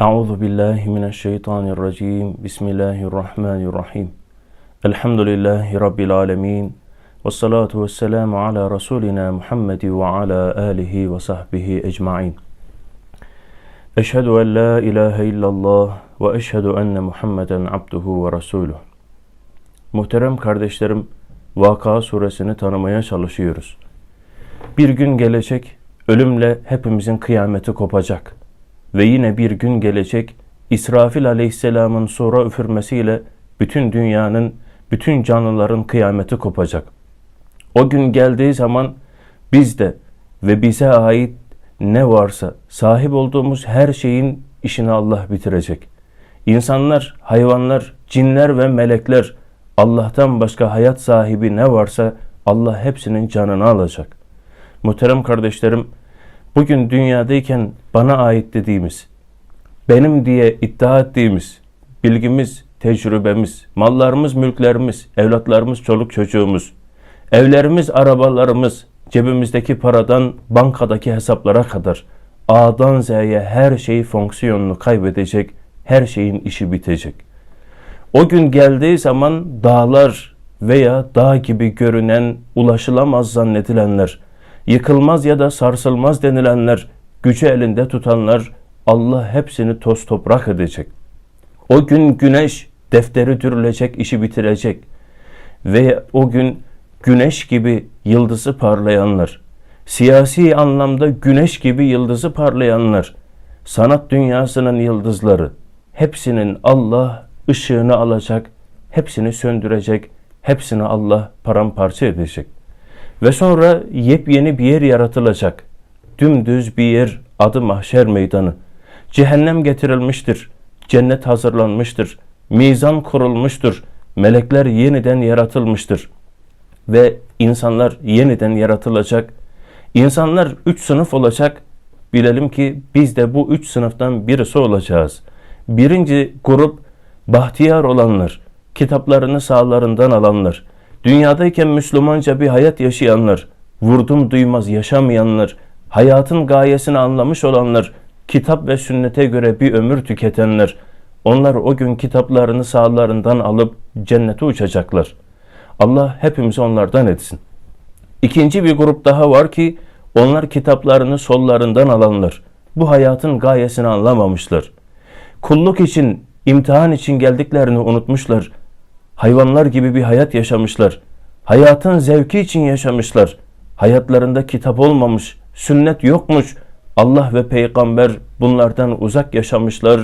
Euzu billahi mineşşeytanirracim. Bismillahirrahmanirrahim. Elhamdülillahi rabbil alamin. Ves salatu vesselamu ala rasulina Muhammed ve ala alihi ve sahbihi ecmaîn. Eşhedü en la ilahe illallah ve eşhedü enne Muhammeden abduhu ve resuluh. Muhterem kardeşlerim, Vaka suresini tanımaya çalışıyoruz. Bir gün gelecek, ölümle hepimizin kıyameti kopacak. Ve yine bir gün gelecek, İsrafil aleyhisselamın sonra üfürmesiyle bütün dünyanın, bütün canlıların kıyameti kopacak. O gün geldiği zaman biz de ve bize ait ne varsa sahip olduğumuz her şeyin işini Allah bitirecek. İnsanlar, hayvanlar, cinler ve melekler Allah'tan başka hayat sahibi ne varsa Allah hepsinin canını alacak. Muhterem kardeşlerim, bugün dünyadayken bana ait dediğimiz, benim diye iddia ettiğimiz bilgimiz, tecrübemiz, mallarımız, mülklerimiz, evlatlarımız, çoluk çocuğumuz, evlerimiz, arabalarımız, cebimizdeki paradan bankadaki hesaplara kadar A'dan Z'ye her şey fonksiyonunu kaybedecek, her şeyin işi bitecek. O gün geldiği zaman dağlar veya dağ gibi görünen, ulaşılamaz zannedilenler, yıkılmaz ya da sarsılmaz denilenler, gücü elinde tutanlar Allah hepsini toz toprak edecek. O gün güneş defteri dürülecek, işi bitirecek. Ve o gün güneş gibi yıldızı parlayanlar, siyasi anlamda güneş gibi yıldızı parlayanlar, sanat dünyasının yıldızları, hepsinin Allah ışığını alacak, hepsini söndürecek, hepsini Allah paramparça edecek. Ve sonra yepyeni bir yer yaratılacak. Dümdüz bir yer adı mahşer meydanı. Cehennem getirilmiştir. Cennet hazırlanmıştır. Mizan kurulmuştur. Melekler yeniden yaratılmıştır. Ve insanlar yeniden yaratılacak. İnsanlar üç sınıf olacak. Bilelim ki biz de bu üç sınıftan birisi olacağız. Birinci grup bahtiyar olanlar, kitaplarını sağlarından alanlar, dünyadayken Müslümanca bir hayat yaşayanlar, vurdum duymaz yaşamayanlar, hayatın gayesini anlamış olanlar, kitap ve sünnete göre bir ömür tüketenler, onlar o gün kitaplarını sağlarından alıp cennete uçacaklar. Allah hepimizi onlardan etsin. İkinci bir grup daha var ki onlar kitaplarını sollarından alanlar. Bu hayatın gayesini anlamamışlar. Kulluk için, imtihan için geldiklerini unutmuşlar. Hayvanlar gibi bir hayat yaşamışlar. Hayatın zevki için yaşamışlar. Hayatlarında kitap olmamış, sünnet yokmuş. Allah ve peygamber bunlardan uzak yaşamışlar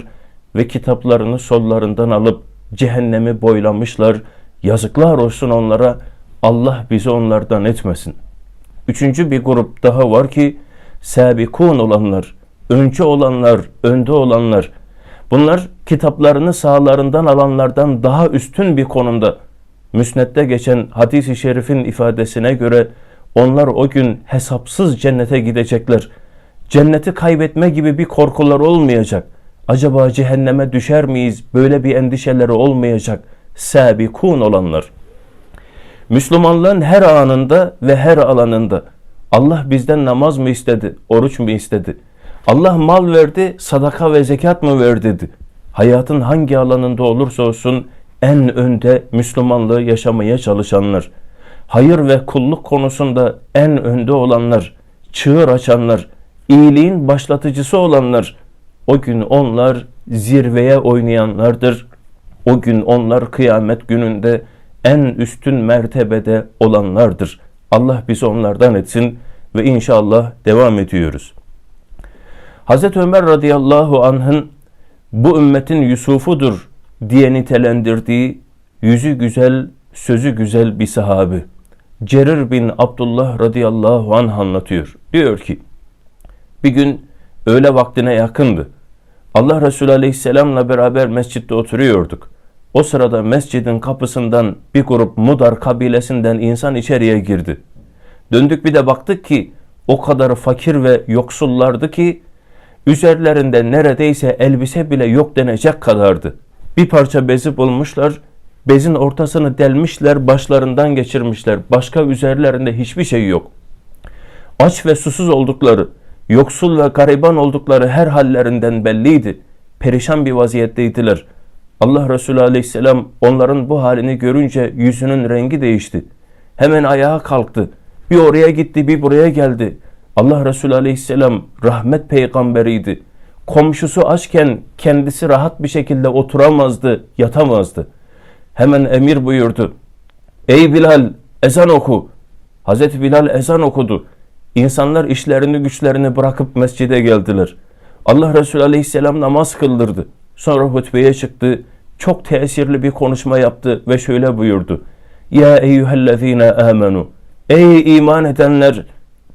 ve kitaplarını sollarından alıp cehennemi boylamışlar. Yazıklar olsun onlara. Allah bizi onlardan etmesin. Üçüncü bir grup daha var ki sabikun olanlar, öncü olanlar, önde olanlar. Bunlar kitaplarını sağlarından alanlardan daha üstün bir konumda. Müsned'de geçen hadis-i şerifin ifadesine göre onlar o gün hesapsız cennete gidecekler. Cenneti kaybetme gibi bir korkular olmayacak. Acaba cehenneme düşer miyiz? Böyle bir endişeleri olmayacak. Sabikun olanlar. Müslümanlığın her anında ve her alanında Allah bizden namaz mı istedi, oruç mu istedi? Allah mal verdi, sadaka ve zekat mı ver dedi. Hayatın hangi alanında olursa olsun en önde Müslümanlığı yaşamaya çalışanlar, hayır ve kulluk konusunda en önde olanlar, çığır açanlar, iyiliğin başlatıcısı olanlar, o gün onlar zirveye oynayanlardır. O gün onlar kıyamet gününde en üstün mertebede olanlardır. Allah bizi onlardan etsin ve inşallah devam ediyoruz. Hazreti Ömer radıyallahu anh'ın bu ümmetin Yusuf'udur diye nitelendirdiği yüzü güzel, sözü güzel bir sahabi. Cerir bin Abdullah radıyallahu anh anlatıyor. Diyor ki, bir gün öğle vaktine yakındı. Allah Resulü aleyhisselamla beraber mescitte oturuyorduk. O sırada mescidin kapısından bir grup Mudar kabilesinden insan içeriye girdi. Döndük bir de baktık ki o kadar fakir ve yoksullardı ki üzerlerinde neredeyse elbise bile yok denecek kadardı. Bir parça bezi bulmuşlar, bezin ortasını delmişler, başlarından geçirmişler. Başka üzerlerinde hiçbir şey yok. Aç ve susuz oldukları, yoksul ve gariban oldukları her hallerinden belliydi. perişan bir vaziyetteydiler. Allah Resulü Aleyhisselam onların bu halini görünce yüzünün rengi değişti. Hemen ayağa kalktı. Bir oraya gitti, bir buraya geldi. Allah Resulü Aleyhisselam rahmet peygamberiydi. Komşusu açken kendisi rahat bir şekilde oturamazdı, yatamazdı. Hemen emir buyurdu. Ey Bilal ezan oku. Hazreti Bilal ezan okudu. İnsanlar işlerini güçlerini bırakıp mescide geldiler. Allah Resulü Aleyhisselam namaz kıldırdı. Sonra hutbeye çıktı. Çok tesirli bir konuşma yaptı ve şöyle buyurdu. Ya eyyühellezine amenu. Ey iman edenler,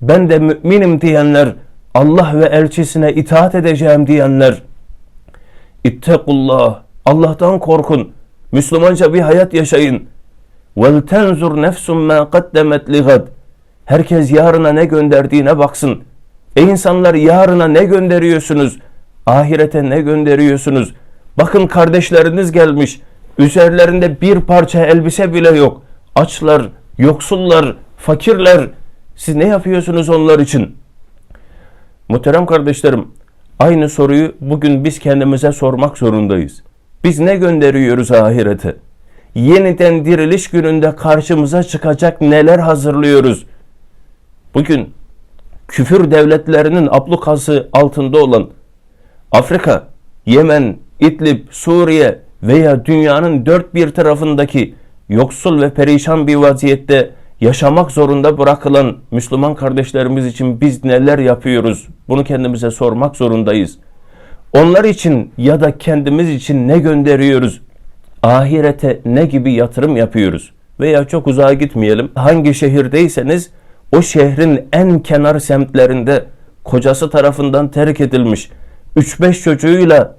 ben de müminim diyenler, Allah ve elçisine itaat edeceğim diyenler. İttekullah. Allah'tan korkun. Müslümanca bir hayat yaşayın. Vel tenzur nefsun ma qaddemet. Herkes yarına ne gönderdiğine baksın. Ey insanlar yarına ne gönderiyorsunuz? Ahirete ne gönderiyorsunuz? Bakın kardeşleriniz gelmiş. Üzerlerinde bir parça elbise bile yok. Açlar, yoksullar, fakirler. Siz ne yapıyorsunuz onlar için? Muhterem kardeşlerim, aynı soruyu bugün biz kendimize sormak zorundayız. Biz ne gönderiyoruz ahirete? Yeniden diriliş gününde karşımıza çıkacak neler hazırlıyoruz? Bugün küfür devletlerinin ablukası altında olan Afrika, Yemen, İdlib, Suriye veya dünyanın dört bir tarafındaki yoksul ve perişan bir vaziyette yaşamak zorunda bırakılan Müslüman kardeşlerimiz için biz neler yapıyoruz? Bunu kendimize sormak zorundayız. Onlar için ya da kendimiz için ne gönderiyoruz? Ahirete ne gibi yatırım yapıyoruz? Veya çok uzağa gitmeyelim. Hangi şehirdeyseniz o şehrin en kenar semtlerinde kocası tarafından terk edilmiş 3-5 çocuğuyla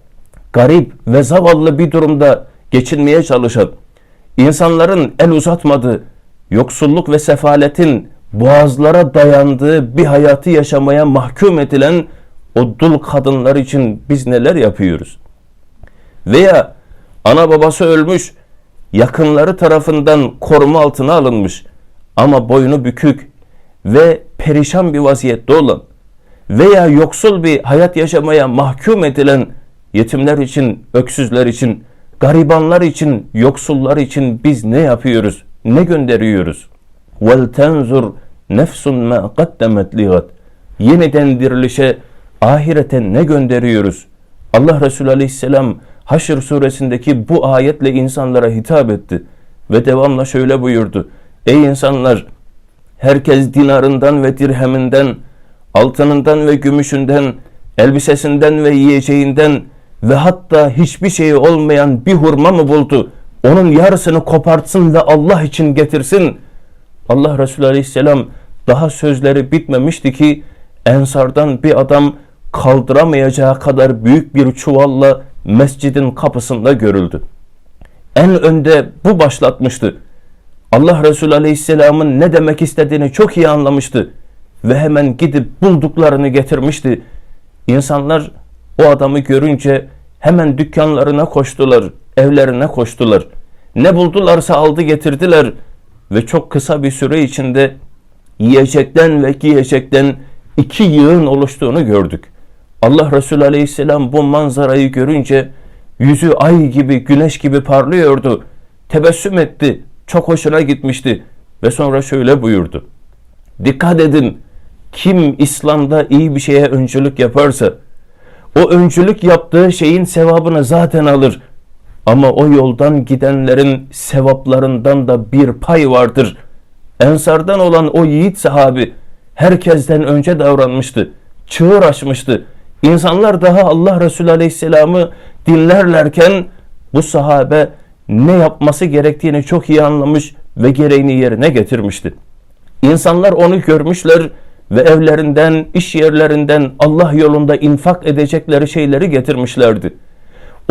garip ve zavallı bir durumda geçinmeye çalışan, insanların el uzatmadığı, yoksulluk ve sefaletin boğazlara dayandığı bir hayatı yaşamaya mahkum edilen o dul kadınlar için biz neler yapıyoruz? Veya ana babası ölmüş, yakınları tarafından koruma altına alınmış ama boynu bükük ve perişan bir vaziyette olan veya yoksul bir hayat yaşamaya mahkum edilen yetimler için, öksüzler için, garibanlar için, yoksullar için biz ne yapıyoruz? Ne gönderiyoruz? Vel tenzur nefsun ma qaddemet ligat. Yeniden dirilişe, ahirete ne gönderiyoruz? Allah Resulü Aleyhisselam Haşr suresindeki bu ayetle insanlara hitap etti ve devamla şöyle buyurdu. Ey insanlar! Herkes dinarından ve dirheminden, altınından ve gümüşünden, elbisesinden ve yiyeceğinden ve hatta hiçbir şeyi olmayan bir hurma mı buldu? Onun yarısını kopartsın ve Allah için getirsin. Allah Resulü Aleyhisselam daha sözleri bitmemişti ki Ensardan bir adam kaldıramayacağı kadar büyük bir çuvalla mescidin kapısında görüldü. En önde bu başlatmıştı. Allah Resulü Aleyhisselam'ın ne demek istediğini çok iyi anlamıştı ve hemen gidip bulduklarını getirmişti. İnsanlar o adamı görünce hemen dükkanlarına koştular, evlerine koştular. Ne buldularsa aldı getirdiler ve çok kısa bir süre içinde yiyecekten ve giyecekten iki yığın oluştuğunu gördük. Allah Resulü Aleyhisselam bu manzarayı görünce yüzü ay gibi, güneş gibi parlıyordu. Tebessüm etti. Çok hoşuna gitmişti ve sonra şöyle buyurdu. Dikkat edin. Kim İslam'da iyi bir şeye öncülük yaparsa o öncülük yaptığı şeyin sevabını zaten alır. Ama o yoldan gidenlerin sevaplarından da bir pay vardır. Ensardan olan o yiğit sahabi herkesten önce davranmıştı. Çığır açmıştı. İnsanlar daha Allah Resulü Aleyhisselam'ı dinlerlerken bu sahabe ne yapması gerektiğini çok iyi anlamış ve gereğini yerine getirmişti. İnsanlar onu görmüşler ve evlerinden, iş yerlerinden Allah yolunda infak edecekleri şeyleri getirmişlerdi.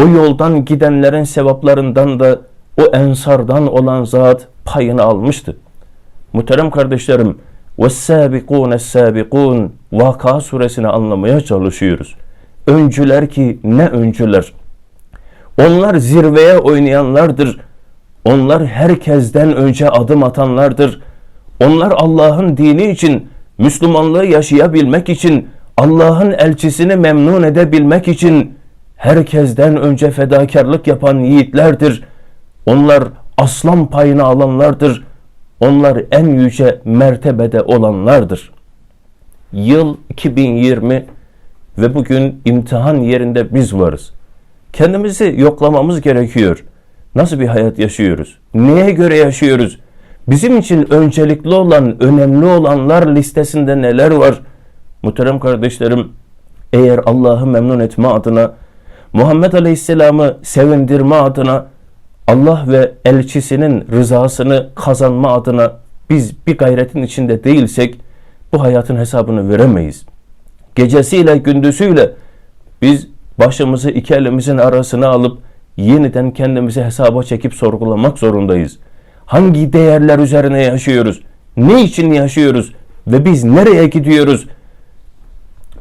O yoldan gidenlerin sevaplarından da o ensardan olan zat payını almıştı. Muhterem kardeşlerim, وَالسَّابِقُونَ السَّابِقُونَ Vaka suresini anlamaya çalışıyoruz. Öncüler ki ne öncüler. Onlar zirveye oynayanlardır. Onlar herkesten önce adım atanlardır. Onlar Allah'ın dini için, Müslümanlığı yaşayabilmek için, Allah'ın elçisini memnun edebilmek için herkesten önce fedakarlık yapan yiğitlerdir. Onlar aslan payını alanlardır. Onlar en yüce mertebede olanlardır. Yıl 2020 ve bugün imtihan yerinde biz varız. Kendimizi yoklamamız gerekiyor. Nasıl bir hayat yaşıyoruz? Neye göre yaşıyoruz? Bizim için öncelikli olan, önemli olanlar listesinde neler var? Muhterem kardeşlerim, eğer Allah'ı memnun etme adına, Muhammed Aleyhisselam'ı sevindirme adına, Allah ve elçisinin rızasını kazanma adına biz bir gayretin içinde değilsek bu hayatın hesabını veremeyiz. Gecesiyle gündüzüyle biz başımızı iki elimizin arasına alıp yeniden kendimizi hesaba çekip sorgulamak zorundayız. Hangi değerler üzerine yaşıyoruz? Ne için yaşıyoruz? Ve biz nereye gidiyoruz?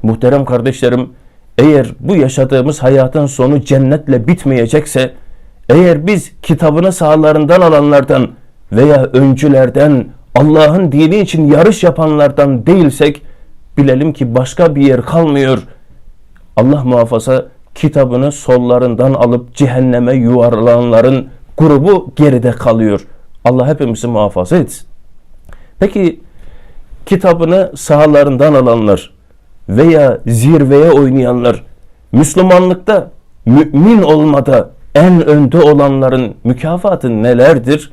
Muhterem kardeşlerim, eğer bu yaşadığımız hayatın sonu cennetle bitmeyecekse, eğer biz kitabını sahalarından alanlardan veya öncülerden, Allah'ın dini için yarış yapanlardan değilsek, bilelim ki başka bir yer kalmıyor. Allah muhafaza kitabını sollarından alıp cehenneme yuvarlananların grubu geride kalıyor. Allah hepimizi muhafaza etsin. Peki kitabını sahalarından alanlar veya zirveye oynayanlar Müslümanlıkta mümin olmada en önde olanların mükafatı nelerdir?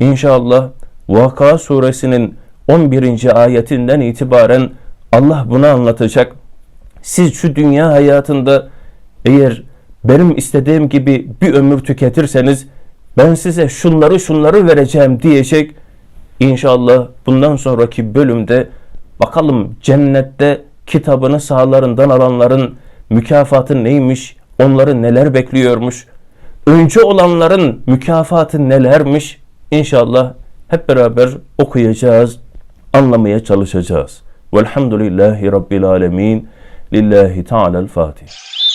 İnşallah Vaka suresinin 11. ayetinden itibaren Allah bunu anlatacak. Siz şu dünya hayatında eğer benim istediğim gibi bir ömür tüketirseniz ben size şunları şunları vereceğim diyecek. İnşallah bundan sonraki bölümde bakalım cennette kitabını sahalarından alanların mükafatı neymiş, onları neler bekliyormuş, önce olanların mükafatı nelermiş İnşallah hep beraber okuyacağız, anlamaya çalışacağız. Velhamdülillahi Rabbil Alemin. Lillahi Teala'l Fatiha.